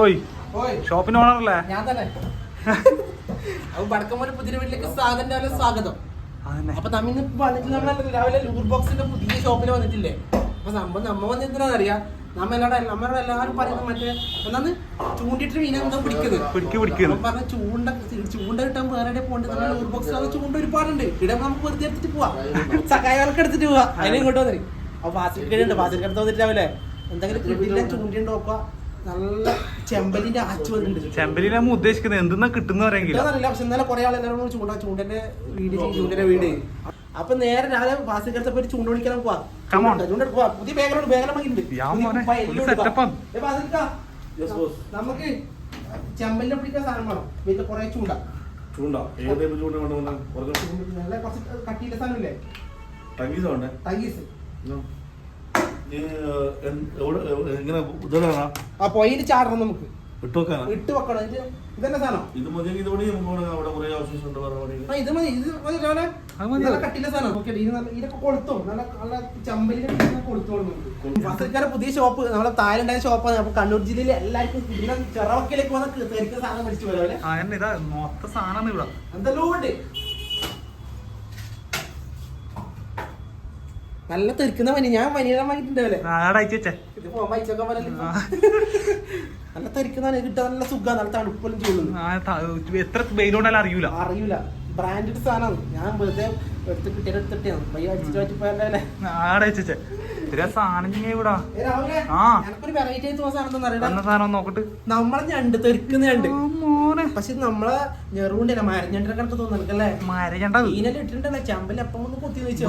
ഓയ്. ഷോപ്പിന് ഓണറല്ലേ ഞാൻ തന്നെ. അപ്പൊ വടക്കമോലെ പുതിയ വീട്ടിലേക്ക് സ്വാഗതം. സ്വാഗതം അപ്പൊ നമ്മ വന്നിട്ട് നമ്മൾ രാവിലെ ലൂർ ബോക്സിന്റെ പുതിയ ഷോപ്പിൽ വന്നിട്ടില്ലേ? അപ്പൊ സംഭവം നമ്മ നമ്മളോട് എല്ലാവരും പറയുന്നത് മറ്റേ ഒന്നാന്ന് ചൂണ്ടിട്ട് മീനെ എന്തോ പിടിക്കുന്നത് പിടിക്ക് പിടിക്കുന്നു പറഞ്ഞ ചൂണ്ട ചൂണ്ട കിട്ടാൻ വേറെ എവിടെ നമ്മൾ ലൂർ ബോക്സ് ചൂണ്ട ഒരുപാടുണ്ട്. ഇവിടെ നമുക്ക് വെറുതെ എടുത്തിട്ട് പോവാ. എടുത്തിട്ട് പോവാ. അതിനെ ഇങ്ങോട്ട് വന്നിട്ട് അപ്പൊ വാസിക്കടുണ്ട് വാസിക്കടുത്ത് വന്നിട്ട് രാവിലെ എന്തെങ്കിലും കിട്ടില്ല ചൂണ്ടി നോക്കുക നല്ല ചെമ്പലിന്റെ ആച്ചു വന്നിട്ടുണ്ട്. ചെമ്പലിനെ നമ്മ ഉദ്ദേശിക്കുന്നത് എന്തെന്നാ കിട്ടുന്ന അറിയില്ല. പക്ഷെ ഇന്നലെ കുറെ ആളെല്ലാരും കൂടി ചൂണ്ട ചൂണ്ടന്റെ വീട് ചൂണ്ടന്റെ വീട്. അപ്പൊ നേരെ രാവിലെ വാസിക്കടുത്ത് പോയി ചൂണ്ട വിളിക്കാൻ പോവാ. ചൂണ്ട പോവാ. പുതിയ ബേഗലോട് ബേഗലം വാങ്ങിയിട്ടുണ്ട് യാ മോനെ, കുപ്പായം ഒരു എല്ലാം setup എടുക്കാം. ആണ്. നമുക്ക് ചെമ്പലിനെ പിടിക്കാൻ സാധനം വേണം. വീട്ടിൽ കുറെ ചൂണ്ട. ചൂണ്ട. ഏത് ചൂണ്ട വേണം കുറച്ച് കട്ടിയില്ല സാധനമില്ലേ? ടങ്കീസ് വേണ്ടേ? തങ്കീസ് ഉം. നീ, ഏഹ്, എൻ- എവിടെ- എവിടെ- എങ്ങനെ ഇതാണ് ആ പൊയിൽ ചാടണം നമുക്ക്. ഇട്ട് വെക്കാനാ? ഇട്ട് വെക്കണം. ഇത് ഇതന്നെ സാധനം. ഇത് നമുക്ക് അവിടെ കുറെ ഉണ്ട് ഇത് മതി ഇത് മതി നല്ല കട്ടിയില്ല സാധനം. ഓക്കെ ഇത് നല്ല ഇതൊക്കെ കൊളുത്തും. നല്ല കൊളുത്തോളും പുതിയ ഷോപ്പ് നമ്മളെ തായലുണ്ടായ ഷോപ്പാണ് അപ്പൊ കണ്ണൂർ ജില്ലയിൽ എല്ലാവർക്കും ഇതിനെ ചെറവക്കലേക്ക് വന്ന തെറിക്കുന്ന സാധനം മേടിച്ചു പോലെ ഇതാ മൊത്ത സാധനം ഇവിടെ. എന്തെല്ലോ ഉണ്ട്. നല്ല തെറിക്കുന്ന പനി. ഞാൻ ഇത് പോകാൻ വായിച്ചൊക്കെ നല്ല തെറിക്കുന്ന കിട്ടാൻ നല്ല സുഖം. നല്ല തണുപ്പലും ചെയ്യുന്നു എത്ര വെയിലുകൊണ്ടാലും അറിയൂല. അറിയൂല. ബ്രാൻഡഡ് സാധനമാണ് ഞാൻ വെറുതെ എടുത്ത് കിട്ടിയ എടുത്തിട്ടാണ് അടിച്ചിട്ട് സാധനം വെറൈറ്റി ആയിട്ട് നോക്കട്ട്. നമ്മളെ ഞണ്ട് തെറിക്കുന്ന ഞണ്ട്. പക്ഷെ നമ്മളെ ഞെറുണ്ടില്ല മരഞ്ഞണ്ടിനെ കണക്ക് തോന്നണക്കല്ലേ മരഞ്ഞണ്ടത് മീനെല്ലാം ഇട്ടിട്ടുണ്ടല്ലേ? ചമ്പൽ അപ്പം ഒന്ന് കൊത്തി വെച്ചു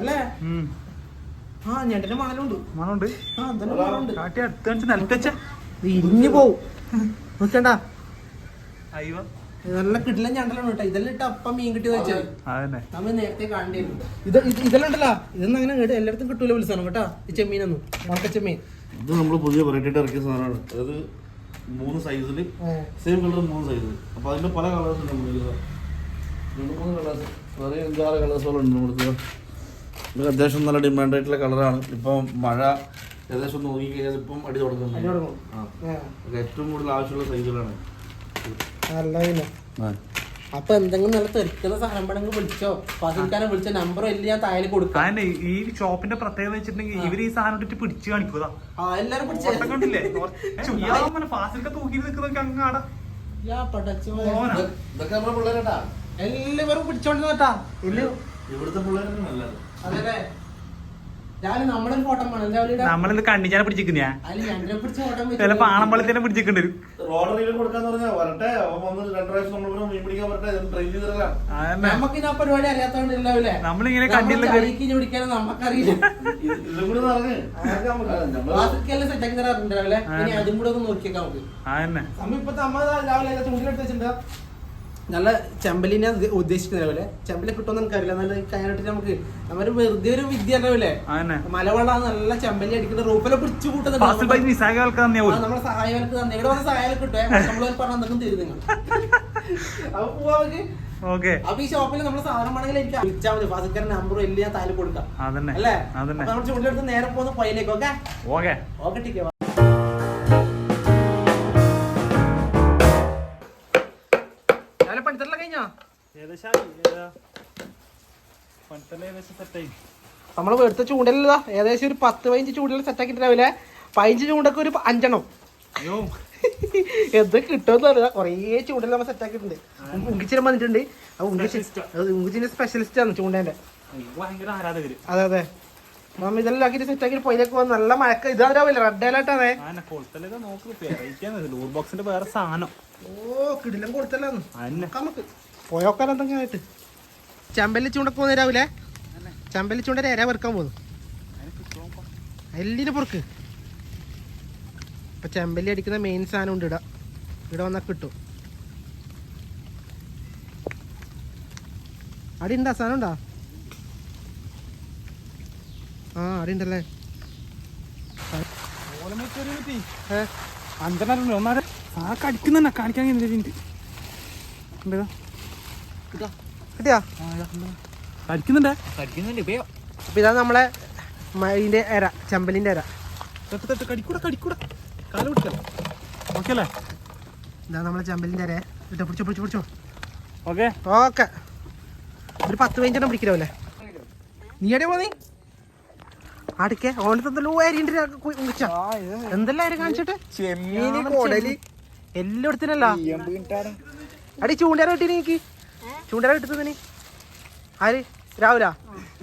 അല്ലേ? ആ ഞണ്ടിന്റെ മണലുണ്ട് മണമുണ്ട് ആ എന്തെല്ലാം മണമുണ്ട് കാട്ടി അടുത്ത് കാണിച്ച് നിലത്തച്ച ഇരിഞ്ഞു പോവും. നോക്കണ്ട. അയ്യോ. നല്ല കിട്ടില്ല ഞണ്ടലാണ് കേട്ടോ. ഇതെല്ലാം ഇട്ട അപ്പം മീൻ കിട്ടി വെച്ചത് നമ്മൾ നേരത്തെ കണ്ടിരുന്നു. ഇത് ഇത് ഇതെല്ലാം ഉണ്ടല്ലോ. ഇതൊന്നും അങ്ങനെ കേട്ടോ എല്ലായിടത്തും കിട്ടൂല വിളിച്ചാണ് കേട്ടോ. ഈ ചെമ്മീനൊന്നും. ഉണക്ക ചെമ്മീൻ ഇത് നമ്മൾ പുതിയ വെറൈറ്റി ആയിട്ട് ഇറക്കിയ സാധനമാണ്. അതായത് മൂന്ന് സൈസിൽ സെയിം കളർ മൂന്ന് സൈസ് അപ്പൊ അതിന്റെ പല കളേഴ്സ് ഉണ്ട് നമ്മൾ രണ്ട് മൂന്ന് കളേഴ്സ് വേറെ അഞ്ചാറ് കളേഴ്സുകളുണ്ട് നമ്മുടെ ഇത് അത്യാവശ്യം നല്ല ഡിമാൻഡ് ആയിട്ടുള്ള കളറാണ് ഇപ്പം മഴ ഏകദേശം ഒന്ന് നോക്കി കഴിഞ്ഞാൽ ഇപ്പം അടി തുടങ്ങുന്നു ആ. ആ, ഏറ്റവും കൂടുതൽ ആവശ്യമുള്ള സൈസുകളാണ് നല്ല പിന്നെ അപ്പൊ എന്തെങ്കിലും നല്ല തെറിക്കുന്ന സാധനം വേണമെങ്കിൽ വിളിച്ചോ. ഫാസിൽക്കാരെ വിളിച്ച നമ്പർ ഇല്ല ഞാൻ താഴെ കൊടുക്കാം. അതന്നെ ഈ ഷോപ്പിന്റെ പ്രത്യേകത വെച്ചിട്ടുണ്ടെങ്കിൽ ഇവർ ഈ സാധനം ഇട്ടിട്ട് പിടിച്ചു കാണിക്കുക ആ എല്ലാരും ഓട്ടം പിടിച്ചേ കണ്ടില്ലേ ഫാസിലൊക്കെ തൂക്കി നിൽക്കുന്നൊക്കെ അങ്ങാടാ. യാ പടച്ചോ ഓനാ. ഇതൊക്കെ നമ്മുടെ പിള്ളേരട്ടാ എല്ലാവരും പിടിച്ചോണ്ട് കേട്ടാ ഇല്ല ഇവിടുത്തെ നല്ലത് അതെ നമ്മുടെ ഒരു ഫോട്ടോ. നമ്മളിത് കണ്ണിച്ചാനെ പിടിച്ചിരിക്കുന്ന? ചില പാണമ്പളത്തിനെ പിടിച്ചിട്ടുണ്ട് റോഡറിയിൽ കൊടുക്കാന്ന് പറഞ്ഞാൽ വരട്ടെ അവൻ വന്ന് രണ്ടു പ്രാവശ്യം നമ്മളിവിടെ മീൻ പിടിക്കാൻ വരട്ടെ ട്രെയിൻ ചെയ്തില്ല അതന്നെ. നമുക്ക് ആ പരിപാടി അറിയാത്തോണ്ട് ഉണ്ടാവില്ലേ നമ്മളിങ്ങനെ കണ്ടില്ലേ കയറി പിടിക്കാൻ പിടിക്കാനും നമുക്കറിയില്ല. ഇതും കൂടെ പറഞ്ഞ് സെറ്റാക്കി തരാറുണ്ട് ഇനി അതും കൂടെ ഒന്ന് നോക്കിയേക്കാം നമുക്ക്. നമ്മ ഇപ്പൊ നമ്മ ദാ രാവിലെ ചൂണ്ടിലെടുത്ത് വെച്ചിട്ടുണ്ട്. നല്ല ചെമ്പലിനെ ഉദ്ദ- ഉദ്ദേശിക്കുന്ന പോലെ. ചെമ്പൽ കിട്ടുമെന്ന് എനിക്കറിയില്ല നല്ല കയ്യാനിട്ട് നമുക്ക് നമ്മൊരു വെറുതെ ഒരു വിദ്യ അതന്നെ മലവെള്ള നല്ല ചെമ്പലി അടിക്കുന്ന റൂപ്പിലെ പിടിച്ചു കൂട്ടുന്നുണ്ട് പോലും. നമ്മളെ സഹായങ്ങൾക്ക് തന്നെ. ഇവിടെ വന്ന സഹായം കിട്ടുമേ നമ്മൾ പറഞ്ഞ എന്തെങ്കിലും തരും നിങ്ങൾ. അപ്പൊ പോവാ അപ്പൊ ഈ ഷോപ്പിൽ നമ്മൾ സാധനം വേണമെങ്കിൽ എനിക്ക് വിളിച്ചാൽ മതി. ഫാസിക്കാരൻ നമ്പറും എല്ലാം താൽ കൊടുക്കാം. അല്ലേ? നമ്മൾ ചൂണ്ടിലെടുത്ത് നേരെ പോകുന്ന പയ്യലേക്ക് ഓക്കെ? ഓക്കെ. ഓക്കെ ടീക്കേ നമ്മൾ എടുത്ത ചൂണ്ടല്ല ഏകദേശം ഒരു പത്ത് പതിനഞ്ച് ചൂണ്ടൽ സെറ്റ് ആക്കിയിട്ട് രാവിലെ. പതിനഞ്ച് ചൂണ്ടൊക്കെ ഒരു അഞ്ചെണ്ണം. അയ്യോ. എന്ത് കിട്ടുമെന്ന് അറിയാം കുറേ ചൂണ്ടൽ നമ്മൾ സെറ്റ് ആക്കിയിട്ടുണ്ട്. ഉങ്കിച്ചിരം വന്നിട്ടുണ്ട്. ഉങ്കിച്ചിന്റെ സ്പെഷ്യലിസ്റ്റ് ആണ് ചൂണ്ടേന്റെ. അതെ അതെ. നമ്മ ഇതെല്ലാം ആക്കിയിട്ട് സെറ്റാക്കി പോയിലേക്ക് പോകാൻ നല്ല മഴക്ക ഇതാവില്ല റെഡ് സാധനം. ഓ കിടിലം കൊടുത്തല്ലാന്ന്. നമുക്ക്. ആയിട്ട്. ചമ്പല്ലി ചൂണ്ടക്ക് പോകുന്ന രാവിലെ? ചമ്പല്ലി ചൂണ്ട രേര വെറുക്കാൻ പോകുന്നു. എല്ലിന് പൊറുക്ക്. ഇപ്പൊ ചെമ്പല്ലി അടിക്കുന്ന മെയിൻ സാധനം ഉണ്ട് ഇട ഇവിടെ വന്നാ കിട്ടും. അടി ഉണ്ടാ? സാധനം ഉണ്ടാ? ആ അടി ഉണ്ടല്ലേ? അഞ്ചെണ്ണം ഒന്നാരെ ആ കടിക്കുന്ന കാണിക്കാൻ കിട്ടാ കിട്ടിയാ? കടിക്കുന്നുണ്ടേ കടിക്കുന്നുണ്ട് ഇപ്പയോ അപ്പൊ ഇതാ നമ്മളെ ഇതിന്റെ എര ചെമ്പലിന്റെ എര. കടിക്കൂടെ കടിക്കൂടെ. കാൽ പിടിക്കല ഓക്കെ അല്ലേ? ഇതാ നമ്മളെ ചെമ്പലിന്റെ ഇര ഇട്ട പിടിച്ചോ പിടിച്ചോ പിടിച്ചോ. ഓക്കെ. ഓക്കെ. ഒരു പത്ത് പതിനഞ്ചെണ്ണം പിടിക്കലോ നീ എവിടെ പോന്നീ? അടുക്കെ ഓണത്തെ എന്തെല്ലോ അരിയുണ്ട് എന്തെല്ലാം അരി കാണിച്ചിട്ട്? ചെമ്മീന് കൊടൽ. എല്ലായിടത്തിനല്ല അടി ചൂണ്ടാരോട്ടി കിട്ടി നീക്ക്. ചൂണ്ടര കിട്ടുന്നത് നീ ആര്? രാവിലെ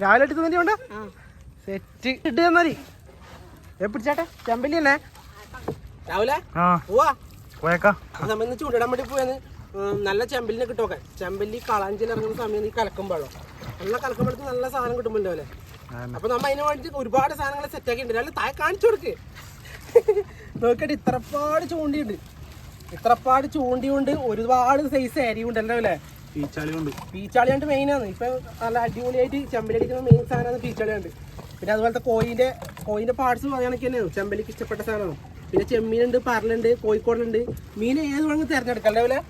രാവിലെ ഇട്ട് തന്നെ ഉണ്ട് സെറ്റ്. ഇട്ട് തന്നാരി ഏ പിടിച്ചാട്ടെ. ചെമ്പല്ലി തന്നെ. രാവിലെ നമ്മ ചൂണ്ടിടാൻ വേണ്ടി പോയെന്ന് നല്ല ചെമ്പല്ലിനെ കിട്ടുമൊക്കെ ചെമ്പല്ലി കളാഞ്ചിൽ ഇറങ്ങുന്ന സമയം നീ കലക്കുമ്പോഴോ. നല്ല കലക്കുമ്പോഴത്തെ നല്ല സാധനം കിട്ടുമ്പോ അല്ലേ? അപ്പൊ നമ്മ അതിന് വേണ്ടി ഒരുപാട് സാധനങ്ങൾ സെറ്റ് ആക്കി ഉണ്ട് അല്ല താഴെ കാണിച്ചു കൊടുക്ക്. നോക്കട്ടെ ഇത്രപ്പാട് ചൂണ്ടിയുണ്ട്. ഇത്രപ്പാട് ചൂണ്ടിയുണ്ട്. ഒരുപാട് സൈസ് അരിയുണ്ടല്ലോ അല്ലേ? പീച്ചാളി കൊണ്ട്. മെയിൻ ആണ്. ഇപ്പൊ നല്ല അടിപൊളിയായിട്ട് ചെമ്പലി ചെമ്പലടിക്കുന്ന മെയിൻ സാധനമാണ് പീച്ചാളിയുണ്ട് പിന്നെ അതുപോലത്തെ കോയിന്റെ കോയിന്റെ പാർട്സ് പറയുകയാണെങ്കിൽ തന്നെയാണ്. ചെമ്പലിക്ക് ഇഷ്ടപ്പെട്ട സാധനമാണ്. പിന്നെ ചെമ്മീനുണ്ട് പറലുണ്ട് കോഴിക്കോടുണ്ട്. മീൻ ഏത് വേണമെങ്കിൽ തിരഞ്ഞെടുക്കാം അല്ലേ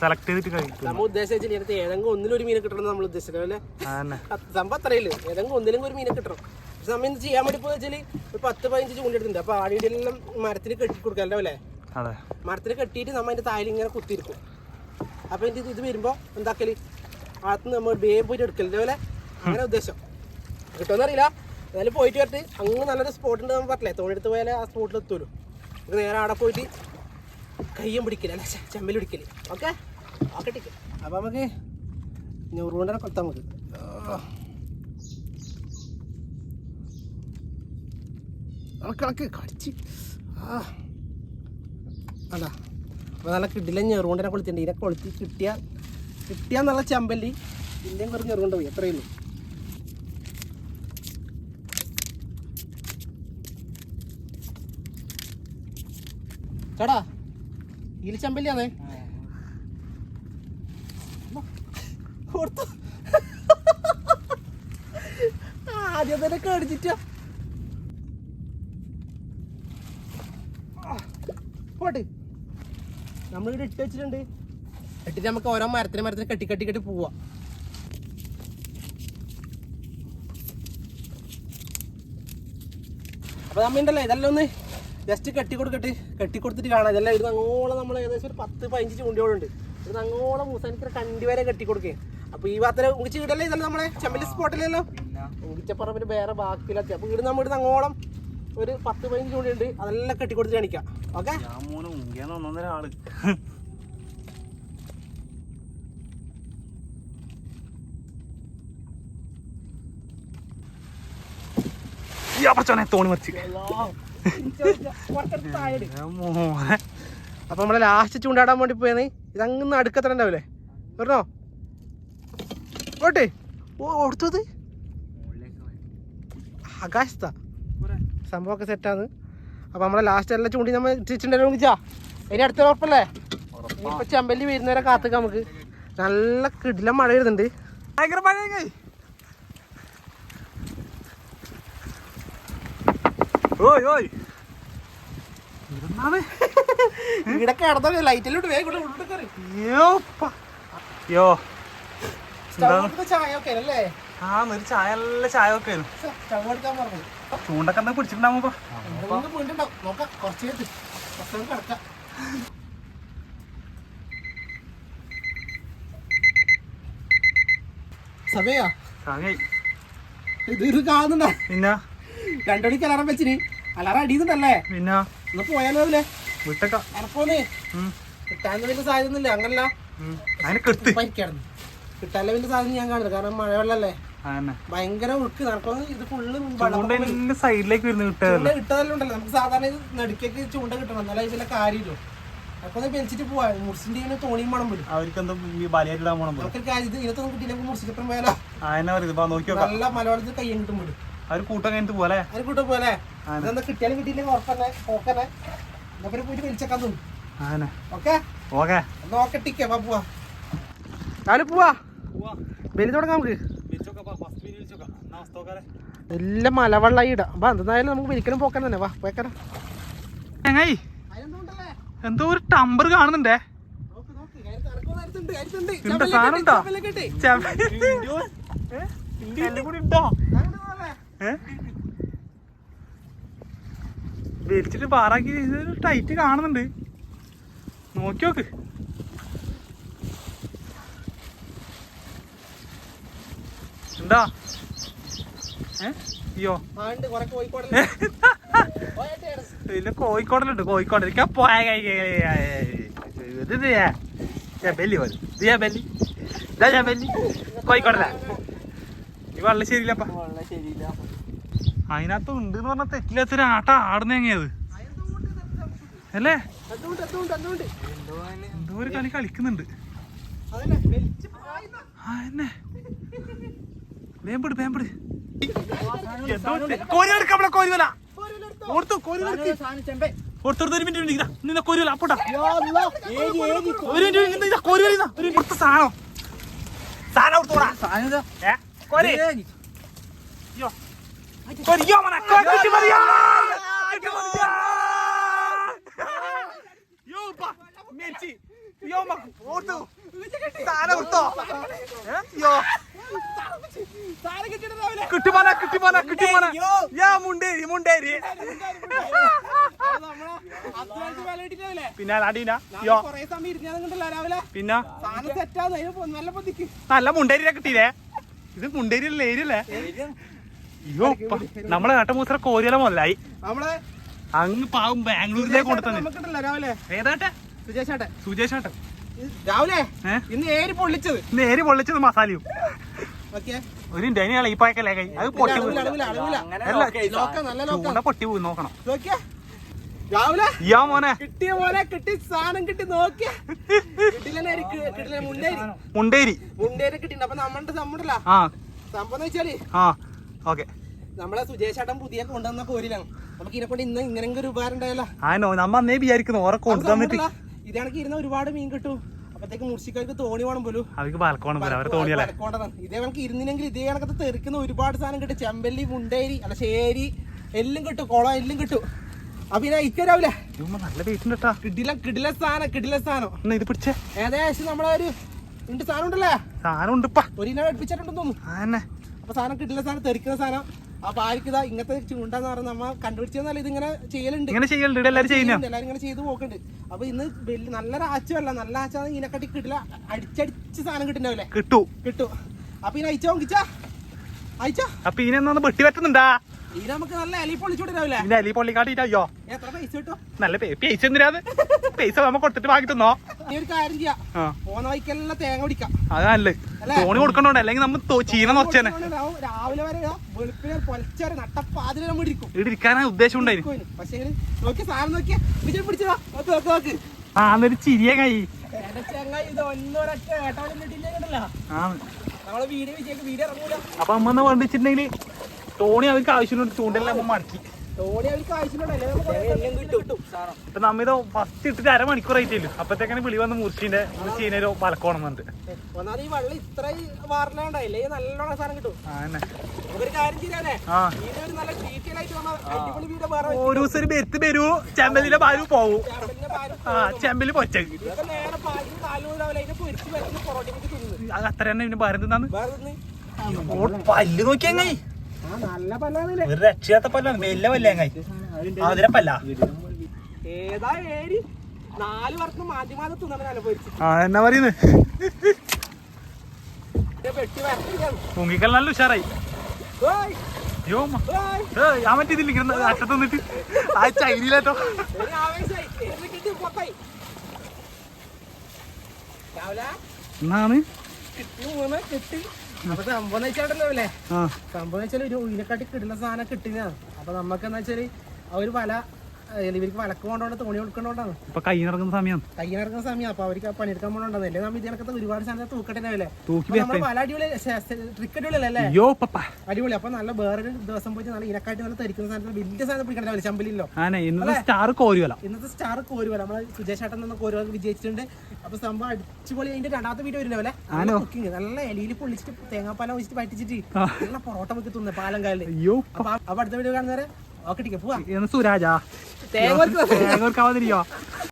സെലക്ട് ചെയ്തിട്ട് കഴിക്കും. നമ്മൾ ഉദ്ദേശിച്ച ഏതെങ്കിലും ഒരു മീനെ കിട്ടണം നമ്മൾ ഉദ്ദേശിച്ചത് അല്ലേ? സംഭവം അത്രയില്ല ഏതെങ്കിലും ഒന്നിലെങ്കിലും ഒരു മീനെ കിട്ടണം. പക്ഷെ സമയം എന്ത് ചെയ്യാൻ വേണ്ടി പോയി വെച്ചാൽ ഒരു പത്ത് പതിനഞ്ച് ചൂണ്ടെടുത്തിട്ടുണ്ട് അപ്പൊ ആടിയിടെല്ലാം മരത്തിന് കെട്ടി കൊടുക്കാം അല്ലേ അതെ. മരത്തിന് കെട്ടിയിട്ട് നമ്മ അതിന്റെ താഴെ ഇങ്ങനെ കുത്തിയിരിക്കും. അപ്പൊ എന്റെ ഇത് വരുമ്പോ എന്താക്കൽ? അകത്ത് നമ്മൾ വേഗം പോയിട്ട് എടുക്കല്ലേ പോലെ അങ്ങനെ ഉദ്ദേശം. കിട്ടുമെന്നറിയില്ല എന്നാലും പോയിട്ട് വരട്ട്. അങ്ങ് നല്ലൊരു സ്പോട്ട് ഉണ്ട് നമ്മൾ പറഞ്ഞില്ലേ തോണെടുത്ത് പോയാൽ ആ സ്പോട്ടിൽ എത്തുമല്ലോ ഇത് നേരെ അവിടെ പോയിട്ട് കയ്യും പിടിക്കില്ല അല്ല? ചെമ്മൽ പിടിക്കൽ. ഓക്കെ? ഓക്കെ ടിക്ക്. അപ്പൊ നമുക്ക് ഞൂറുകൊണ്ടനെ കൊത്താം നമുക്ക് ഇളക്കിളക്ക് കടിച്ച്. ആ. അതാ അപ്പോൾ നല്ല കിടില ഞെറുകൊണ്ടിനെ കൊളുത്തിണ്ട് ഇതിനെ കൊളുത്തി കിട്ടിയ കിട്ടിയ നല്ല ചെമ്പല്ലി. ഇന്ത്യൻ കുറച്ച് ഞെറുകൊണ്ട് പോയി. എത്രയുള്ളൂ ചേടാ ഇതിൽ ചെമ്പല്ലിയാണേ ആദ്യം തന്നെ കടിച്ചിട്ടാ പോട്ട് നമ്മളിവിടെ ഇട്ട് വെച്ചിട്ടുണ്ട്. ഇട്ടിട്ട് നമുക്ക് ഓരോ മരത്തിന് മരത്തിന് കെട്ടി കെട്ടി കെട്ടി പോവാ. അപ്പൊ നമ്മണ്ടല്ലേ ഇതെല്ലാം ഒന്ന് ജസ്റ്റ് കെട്ടി കൊടുക്കട്ട് കെട്ടി കൊടുത്തിട്ട് കാണാം. ഇതെല്ലാം ഇരുന്ന് അങ്ങോളം നമ്മൾ ഏകദേശം ഒരു പത്ത് പതിനഞ്ച് ചൂണ്ടിയോടുണ്ട് ഇരുന്ന് അങ്ങോളം മൂസാനിക്ക് കണ്ടി വരെ കെട്ടി കൊടുക്കേ. അപ്പൊ ഈ പാത്രം ഉങ്ങിച്ച് വീടല്ലേ ഇതല്ല നമ്മളെ ചെമ്പല്ലി സ്പോട്ടിലല്ലോ ഉങ്ങിച്ചപ്പറമ്പിന് വേറെ ബാക്കിയിലെത്തി അപ്പൊ ഇവിടുന്ന് നമ്മൾ ഇവിടുന്ന് അങ്ങോളം ഒരു പത്ത് പതിനഞ്ച് ചൂണ്ടിയുണ്ട് അതെല്ലാം കെട്ടി കൊടുത്തിട്ട് കാണിക്കാം. ഓക്കെ? ആൾ. അപ്പൊ നമ്മളെ ലാസ്റ്റ് ചൂണ്ടാടാൻ വേണ്ടി പോയത് ഇതങ്ങനെ അടുക്കത്തന്നെ ഉണ്ടാവില്ലേ? പറഞ്ഞോ? ഓട്ടെ ഓ ഓടുത്തത് ആകാശത്താ. സംഭവമൊക്കെ സെറ്റാണ്. അപ്പൊ നമ്മളെ ലാസ്റ്റ് എല്ലാം ചൂണ്ടി നമ്മൾ ഇട്ടിട്ടുണ്ടല്ലോ വിളിച്ചാ ഇനി അടുത്ത ഉറപ്പല്ലേ? ഇപ്പൊ ചെമ്പല്ലി വരുന്നവരെ കാത്തുക്ക നമുക്ക്. നല്ല കിടില മഴ വരുന്നുണ്ട്. ഭയങ്കര മഴ ഓയ് ഇവിടെ കിടന്നോ ലൈറ്റിലോട്ട് വേഗം ഇവിടെ ഉള്ളിലോട്ട് കയറി യോ പ- യോ സ്റ്റൗ ചായ ഒക്കെ അല്ലേ ആ ഒരു ചായ നല്ല ചായ ഒക്കെ പറഞ്ഞു ചൂണ്ടൊക്കെ എന്താ പിടിച്ചിട്ടുണ്ടാവുമ്പോ നോക്കാം. കുറച്ച് കിടക്കാം. ഇത് ഇത് കാണുന്നുണ്ടോ? പിന്നെ? രണ്ടു മണിക്ക് അലാറം വെച്ചിന്. അലാറം അടിയുന്നുണ്ടല്ലേ പിന്നെ? ഒന്ന് പോയാലോ അല്ലേ വിട്ടക്ക. അനപ്പോന്നേ കിട്ടാൻ വലിയ സാധ്യതയൊന്നുമില്ല. അങ്ങനല്ല. കിട്ടാൻ വലിയ സാധ്യത ഞാൻ കാണില്ല കാരണം മഴവെള്ളല്ലേ? ഭയങ്കര ഒഴുക്ക് നടക്കൊന്ന് ഇത് ഫുള്ള് സൈഡിലേക്ക് വരുന്ന ചൂണ്ട ഉണ്ടല്ലോ നമുക്ക് സാധാരണ ഇത് നടുക്കേക്ക് ചൂണ്ട കിട്ടണം. എന്നാലും ഇതിലെ കാര്യമില്ലോ അപ്പൊ വലിച്ചിട്ട് പോവാ. മുറിച്ചിന്റെ തോണിയും മണം വരും അവർക്ക് എന്തോ ബലിയായിട്ടിടാൻ പോണം പോലെ. നമുക്ക് കാര്യം ഇത് ഇതിനകത്തൊന്നും കിട്ടിയില്ല മുറിച്ചിട്ടപ്പം പോയാലോ? നല്ല മലയാളത്തിൽ കയ്യും കിട്ടും വിടും അവർ കൂട്ടം കഴിഞ്ഞിട്ട് പോലെ അതിന് കൂട്ടം പോലെ ഇതെന്താ കിട്ടിയാലും കിട്ടിയില്ലെങ്കിൽ ഉറപ്പന്നെ ഓക്കന്നെ എന്നാ പിന്നെ പോയിട്ട് വലിച്ചേക്കാൻ തോന്നും. ഓക്കെ? ഓക്കെ. നോക്കട്ടിക്കേ പോവാ. പോവാ. ബലി തുടങ്ങാം നമുക്ക്. എല്ലാം മലവെള്ളായി ഇടാം. അപ്പൊ എന്തായാലും നമുക്ക് ഒരിക്കലും പോക്കാൻ തന്നെ വാ ചങ്ങായി എന്തോ ഒരു ടമ്പർ കാണുന്നുണ്ടേ. സാധനം ഉണ്ടോ? വലിച്ചിട്ട് പാറാക്കി ടൈറ്റ് കാണുന്നുണ്ട്. നോക്കി നോക്ക്. എന്താ? അയ്യോ. കോഴിക്കോട് ഇല്ല കോഴിക്കോടിലുണ്ട് കോഴിക്കോട്. പോയ ഇത് ബെല്ലി പോലെ. ഇത് ഞാൻ ബെല്ലി. ഇതാ ഞാൻ ബെല്ലി. കോഴിക്കോടല്ല? ഈ വെള്ളം ശരിയില്ലപ്പാ ശരിയില്ല അതിനകത്ത് ഉണ്ട് എന്ന് പറഞ്ഞാൽ തെറ്റില്ലാത്തൊരു ആട്ട ആടുന്നെങ്ങിയത് അല്ലേ? അതുകൊണ്ട് അതുകൊണ്ട് അതുകൊണ്ട് എന്തോ ഒരു കളി കളിക്കുന്നുണ്ട്. വേമ്പിട് വേമ്പിട്. കോരി എടുക്കാം കോരി വല പോരൂലെടുത്തോ. ഓർത്തു കോരി എടുക്ക് സാധനം ചെമ്പേ. ഓർത്തെടുത്ത് ഒരു മിനിറ്റ് ഇരിക്കടാ നിന്ന കോരി വല അപ്പോട്ടാ. ഒരു മിനിറ്റ് ഇതാ കോരി വല ഒരു കൊടുത്ത സാധനം. സാധനം കൊടുത്തോടാ ഏ കോരി. യോ കോരി യോ മന കോരി കിട്ടി മതിയോ കിട്ടി മതിയോ യോ പാ മേച്ചി യോ മ ഓർത്തു സാധനം കൊടുത്തോ ഏ യോ സാധനം കിട്ടിയിട്ട് രാവിലെ. കിട്ടുമോന കിട്ടുമോന കിട്ടുമോന. യോ. മുണ്ടേരി മുണ്ടേരി? പിന്നെ അടീനോ പിന്നെ? നല്ല മുണ്ടേരി കിട്ടിയില്ലേ? ഇത് മുണ്ടേരി അല്ലേ ഏരിയല്ലേ അയ്യോ നമ്മളെ മൂസ്ര കോരിയല മുതലായി. അങ്ങ് പാവം ബാംഗ്ലൂരിലേക്ക് കൊണ്ടു തന്നെ നമുക്കുണ്ടല്ലോ രാവിലെ. ഏതാട്ടെ സുജേഷ് ഏട്ടൻ രാവിലെ ഇന്ന് ഏരി പൊള്ളിച്ചത്. ഇന്ന് ഏരി പൊള്ളിച്ചത് മസാലയും. ഒരു ഡൈനിയാളെ ഈ പായക്കല്ലേ കൈ? അത് പൊട്ടി അല്ല പൊട്ടി പോയി നോക്കണം. നോക്കിയേ. രാവിലെ യാ മോനെ. കിട്ടിയ പോലെ കിട്ടി സാധനം കിട്ടി നോക്കിയ. കിട്ടില്ല കിട്ടില്ല മുണ്ടേരി. മുണ്ടേരി. മുണ്ടേരി കിട്ടിണ്ട് അപ്പൊ നമ്മുടെ നമ്മണ്ടല്ല ആ. സംഭവം വെച്ചാൽ ആ ഓക്കെ. നമ്മളെ സുജേഷേട്ടൻ പുതിയ കൊണ്ടുവന്ന കോരിലാണ്. നമുക്ക് ഇതിനെ കൊണ്ട് ഇന്ന് ഇങ്ങനെ ഒരു ഉപകാരം ഉണ്ടായല്ലോ നമ്മ അന്നേ വിചാരിക്കുന്നു ഓറെ കൊണ്ടു തന്നിട്ട് ഇതാണെങ്കിൽ ഇരുന്ന ഒരുപാട് മീൻ കിട്ടും. അപ്പത്തേക്ക് മുർഷിക്കാർക്ക് തോണി വേണം പോലും. അവർക്ക് ബാൽക്കോണം പോലെ അവരെ. ഇതേ കണക്ക് ഇരുന്നില്ലെങ്കിൽ ഇതേ കണക്കത്ത് തെറിക്കുന്ന ഒരുപാട് സാധനം കിട്ടും. ചെമ്പല്ലി മുണ്ടേരി അല്ല ശേരി എല്ലാം കിട്ടും കുളം എല്ലാം കിട്ടും. അപ്പൊ ഇനി ഇക്കരാവില്ലേ നല്ല വെയിറ്റ് കേട്ടാ കിടില കിടില സാധനം കിടില സാധനം. ഇത് പിടിച്ചേ? ഏകദേശം നമ്മളെ ഒരു ഉണ്ട് സാധനം ഉണ്ടല്ലേ? സാധനം ഉണ്ടിപ്പാ. ഒരു ഇനം അടുപ്പിച്ചിട്ടുണ്ടെന്ന് തോന്നുന്നു. അപ്പൊ സാധനം കിടില സാധനം തെറിക്കുന്ന സാധനം. അപ്പൊ ആർക്കിതാ ഇങ്ങനത്തെ ചൂണ്ടെന്ന് പറഞ്ഞ നമ്മ കണ്ടുപിടിച്ചെന്നല്ല ഇതിങ്ങനെ ചെയ്യലുണ്ട്. ഇങ്ങനെ ചെയ്യലുണ്ട്. എല്ലാരും ചെയ്യുന്ന? ചെയ്യുന്നുണ്ട്. എല്ലാരും ഇങ്ങനെ ചെയ്ത് നോക്കുന്നുണ്ട് അപ്പൊ ഇന്ന് വലിയ നല്ലൊരു ആച്ചല്ല നല്ല ആച്ച ഇതിനെക്കാട്ടി കിട്ടില്ല. അടിച്ചടിച്ച് സാധനം കിട്ടുന്നുണ്ടാവില്ലേ? കിട്ടു. കിട്ടു. അപ്പൊ ഇനി അയച്ചോ അയച്ചോ? അപ്പൊ എന്നാ വെട്ടി പറ്റുന്നുണ്ടാ? ഇനി നമുക്ക് നല്ല ഇതിന്റെ അലി പൊള്ളിക്കാട്ടിട്ട് അയ്യോ. എത്ര പൈസ കിട്ടും? നല്ല പൈസ എന്തിനാത്? പൈസ നമ്മ കൊടുത്തിട്ട് ബാക്കി തന്നോ. നീ ഒരു കാര്യം ചെയ്യാം. പോന്ന തേങ്ങ പിടിക്കാം. അത് നല്ല? തോണി കൊടുക്കണ്ടോണ്ട് അല്ലെങ്കിൽ നമ്മ ചീന നൊച്ചേനെ രാവ്- രാവിലെ വരെ വെളുപ്പിനെ നട്ടപ്പാതിരെ നമ്മൾ ഇരിക്കും ഉദ്ദേശം ഉണ്ടായിരുന്നു പക്ഷേ നോക്കി സാധനം നോക്കിയാ വിജയം പിടിച്ചതാ. നോക്ക് നോക്ക് നോക്ക്. ആ എന്നൊരു ചിരിയ കൈ. ഇത് ഒന്നൊരൊറ്റ നമ്മളെ വിജയിക്ക് ഇറങ്ങൂല. അപ്പൊ അമ്മ വേണ്ടിച്ചിട്ടുണ്ടെങ്കിൽ തോണി അവർക്ക് ആവശ്യമുണ്ട്. ചൂണ്ടല്ലേ നമ്മൾ മടക്കി. ഇപ്പൊ നമ്മ ഇത് ഫസ്റ്റ് ഇട്ടിട്ട് അരമണിക്കൂർ ആയിട്ടില്ല അപ്പത്തേക്കാണ് വിളി വന്ന് മുറിച്ചിന്റെ മുറിച്ചീനെ ഒരു വന്നിട്ട്. ഈ വെള്ളം ഇത്ര നല്ലോണം സാധനം കിട്ടും. ഇതിന്റെ ഒരു ദിവസം ഒരു ബെത്ത് വരൂ ചെമ്പലിലെ പാരു പോവും. ചാമ്പലിന്റെ ആ ചെമ്പൽ പൊറ്റ അത് അത്ര തന്നെ പിന്നെ ഭാരത് പല്ല് പല്ലാന്നല്ലേ ഒരു രക്ഷയാത്ത പല്ലാണ്. വലിയ പല്ലങ്ങായി അതിനെ പല്ല. ആ എന്നാ പറയുന്നു? മുങ്ങിക്കൽ നല്ല ഉഷാറായി. ഞാൻ മറ്റേ ഇങ്ങനെ അറ്റത്ത് നിന്നിട്ട്? ആ ചൈനയിലോ എന്നാണ്? കിട്ടി മൂന്ന് കിട്ടി അപ്പൊ സംഭവം ആ. സംഭവം വെച്ചാൽ ഒരു ഉയിനെക്കാട്ടി കിട്ടുന്ന സാധനം കിട്ടുന്ന അപ്പൊ നമുക്ക് എന്താ വെച്ചാൽ ആ ഒരു വല ഇവർക്ക് വിളക്ക് കൊണ്ടോണ്ട് തുണി കൊടുക്കണോണ്ടാണ് ഇപ്പൊ കൈ നടക്കുന്ന സമയം. കയ്യിനിറങ്ങുന്ന സമയം. അപ്പൊ അവർക്ക് പണിയെടുക്കാൻ പോകണ്ടല്ലേ അല്ലേ സമയത്ത് ഇറക്കത്ത് ഒരുപാട് സാധനം തൂക്കട്ടേ തൂക്കി നമ്മൾ വല അടിപൊളി ട്രിക്ക് അടിപൊളിയല്ലേ അടിപൊളി. അപ്പൊ നല്ല വേറൊരു ദിവസം പോയിട്ട് നല്ല ഇനക്കായിട്ട് നല്ല തരിക്കുന്ന സാധനത്തിൽ വലിയ സാധനം പിടിക്കണ്ടല്ലേ ചമ്പലില്ലോ ഇന്നത്തെ സ്റ്റാർ കോരുവല. ഇന്നത്തെ സ്റ്റാർ കോരുവല. നമ്മളെ സുജേഷ് ചേട്ടൻ എന്ന കോരുവല വിജയിച്ചിട്ടുണ്ട്. അപ്പൊ സംഭവം അടിച്ചുപൊളി അതിന്റെ രണ്ടാമത്തെ വീഡിയോ വരുന്നവല്ലേ? കുക്കിങ് നല്ല ഇലയിൽ പൊള്ളിച്ചിട്ട് തേങ്ങാപ്പാലം ഒഴിച്ചിട്ട് പറ്റിച്ചിട്ട്. നല്ല പൊറോട്ട വെക്കി തിന്നെ പാലം അപ്പൊ അപ്പൊ അടുത്ത വീഡിയോ കാണുന്നവരെ ഓക്കെ ടീക്കെ പോവാ എന്ന് സുരാജാ തേങ്ങ. തേങ്ങ കൊടുക്കാവാതിരിക്കോ